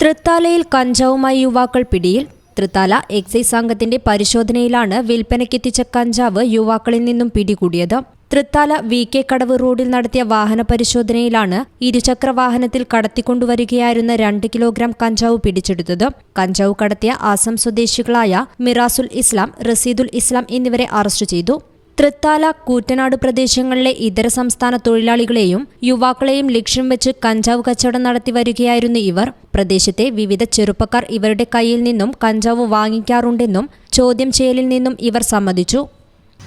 തൃത്താലയിൽ കഞ്ചാവുമായി യുവാക്കൾ പിടിയിൽ. തൃത്താല എക്സൈസ് സംഘത്തിന്റെ പരിശോധനയിലാണ് വിൽപ്പനയ്ക്കെത്തിച്ച കഞ്ചാവ് യുവാക്കളിൽ നിന്നും പിടികൂടിയത്. തൃത്താല വി കെ കടവ് റോഡിൽ നടത്തിയ വാഹന പരിശോധനയിലാണ് ഇരുചക്ര വാഹനത്തിൽ കടത്തിക്കൊണ്ടുവരികയായിരുന്ന രണ്ട് കിലോഗ്രാം കഞ്ചാവ് പിടിച്ചെടുത്തത്. കഞ്ചാവ് കടത്തിയ ആസം സ്വദേശികളായ മിറാസുൽ ഇസ്ലാം റസീദുൽ ഇസ്ലാം എന്നിവരെ അറസ്റ്റ് ചെയ്തു. തൃത്താല കൂറ്റനാട് പ്രദേശങ്ങളിലെ ഇതര സംസ്ഥാന തൊഴിലാളികളെയും യുവാക്കളെയും ലക്ഷ്യം വെച്ച് കഞ്ചാവ് കച്ചവടം നടത്തി വരികയായിരുന്നു ഇവർ പ്രദേശത്തെ വിവിധ ചെറുപ്പക്കാർ ഇവരുടെ കയ്യിൽ നിന്നും കഞ്ചാവ് വാങ്ങിക്കാറുണ്ടെന്നും ചോദ്യം ചെയ്യലിൽ നിന്നും ഇവർ സമ്മതിച്ചു.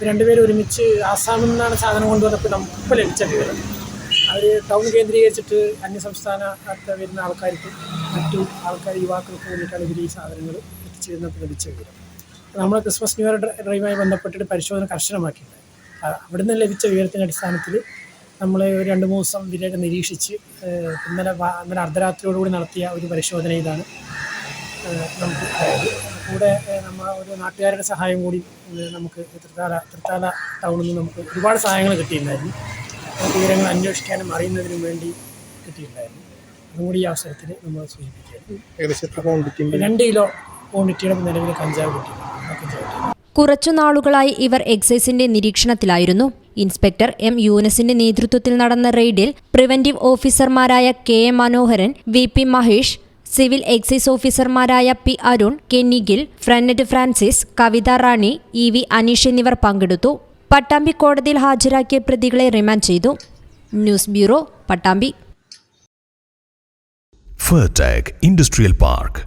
രണ്ടുപേരും ഒരുമിച്ച് ആസാമിൽ നിന്നാണ് സാധനം കൊണ്ടുവന്നപ്പോൾ നമുക്ക് ലഭിച്ച വിവരം അവർ ടൗൺ കേന്ദ്രീകരിച്ചിട്ട് അന്യസംസ്ഥാനത്ത് വരുന്ന ആൾക്കാർക്ക് മറ്റു ആൾക്കാർ യുവാക്കൾക്ക് വേണ്ടിയിട്ടാണ് ഇവർ ഈ സാധനങ്ങൾ എത്തിച്ചിരുന്നപ്പോൾ ലഭിച്ച വിവരം. നമ്മൾ ക്രിസ്മസ് ന്യൂ ഇയർ ഡ്രൈവുമായി ബന്ധപ്പെട്ടിട്ട് പരിശോധന കർശനമാക്കിയിട്ടുണ്ട്. അവിടെ നിന്ന് ലഭിച്ച വിവരത്തിന്റെ അടിസ്ഥാനത്തിൽ നമ്മൾ ഒരു രണ്ട് മൂന്ന് ദിവസം ഇവരെയൊക്കെ നിരീക്ഷിച്ച് ഇന്നലെ ഇന്നലെ അർദ്ധരാത്രിയോടുകൂടി നടത്തിയ ഒരു പരിശോധന ഏഹ് നമുക്ക് കൂടെ നമ്മൾ നമ്മ ഒരു നാട്ടുകാരുടെ സഹായം കൂടി നമുക്ക് തൃത്താല തൃത്താല ടൗണിൽ നിന്ന് നമുക്ക് ഒരുപാട് സഹായങ്ങൾ കിട്ടിയിട്ടുണ്ടായിരുന്നു. തീരങ്ങൾ വിവരങ്ങൾ അന്വേഷിക്കാനും അറിയുന്നതിനും വേണ്ടി കിട്ടിയിട്ടുണ്ടായിരുന്നു. അതും കൂടി ഈ അവസരത്തിൽ നമ്മൾ സൂചിപ്പിക്കുകയായിരുന്നു രണ്ട് കിലോ ക്വാണ്ടിറ്റിയുടെ നിലവിൽ കഞ്ചാവ് കിട്ടിയിട്ടുണ്ട്. കുറച്ചു നാളുകളായി ഇവർ എക്സൈസിന്റെ നിരീക്ഷണത്തിലായിരുന്നു. ഇൻസ്പെക്ടർ എം യൂനസിന്റെ നേതൃത്വത്തിൽ നടന്ന റെയ്ഡിൽ പ്രിവന്റീവ് ഓഫീസർമാരായ K M Manoharan V P Mahesh civil excise ഓഫീസർമാരായ പി അരുൺ കെന്നിഗിൽ Nikhil ഫ്രന്നറ്റ് Francis Kavitha Rani E V Aneesh എന്നിവർ പങ്കെടുത്തു. പട്ടാമ്പി കോടതിയിൽ ഹാജരാക്കിയ പ്രതികളെ റിമാൻഡ് ചെയ്തു. News bureau Pattambi. Fertech industrial Park.